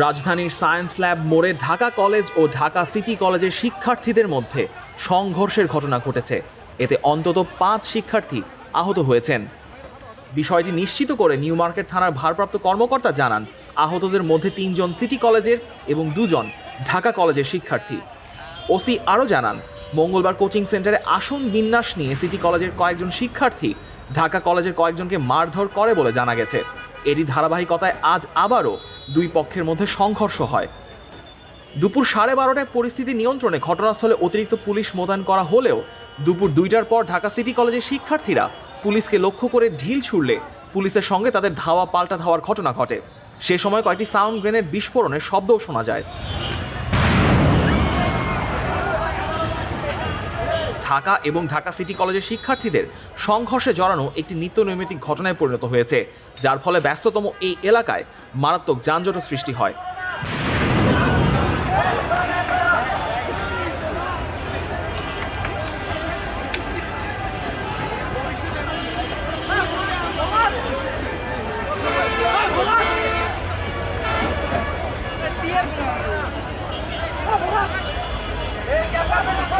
রাজধানীর science lab মোড়ে Dhaka college ও ঢাকা সিটি কলেজের শিক্ষার্থীদের মধ্যে সংঘর্ষের ঘটনা ঘটেছে। এতে অন্তত পাঁচ শিক্ষার্থী আহত হয়েছেন। বিষয়টি নিশ্চিত করে নিউ মার্কেট থানার ভারপ্রাপ্ত কর্মকর্তা জানান, আহতদের মধ্যে তিনজন সিটি কলেজের এবং দুজন ঢাকা কলেজের শিক্ষার্থী। ওসি আরও জানান, মঙ্গলবার কোচিং সেন্টারে আসন বিন্যাস নিয়ে সিটি কলেজের কয়েকজন শিক্ষার্থী ঢাকা কলেজের কয়েকজনকে মারধর করে বলে জানা গেছে। এরই ধারাবাহিকতায় আজ আবারও দুই পক্ষের মধ্যে সংঘর্ষ হয়। দুপুর সাড়ে বারোটায় পরিস্থিতি নিয়ন্ত্রণে ঘটনাস্থলে অতিরিক্ত পুলিশ মোতায়েন করা হলেও দুপুর দুইটার পর ঢাকা সিটি কলেজের শিক্ষার্থীরা পুলিশকে লক্ষ্য করে ঢিল ছুড়লে পুলিশের সঙ্গে তাদের ধাওয়া পাল্টা ধাওয়ার ঘটনা ঘটে। সে সময় কয়েকটি সাউন্ড গ্রেনেড বিস্ফোরণের শব্দও শোনা যায়। ঢাকা এবং ঢাকা সিটি কলেজের শিক্ষার্থীদের সংঘর্ষে জড়ানো একটি নিত্য নৈমিত্তিক ঘটনায় পরিণত হয়েছে, যার ফলে ব্যস্ততম এই এলাকায় মারাত্মক যানজট সৃষ্টি হয় Vamos lá!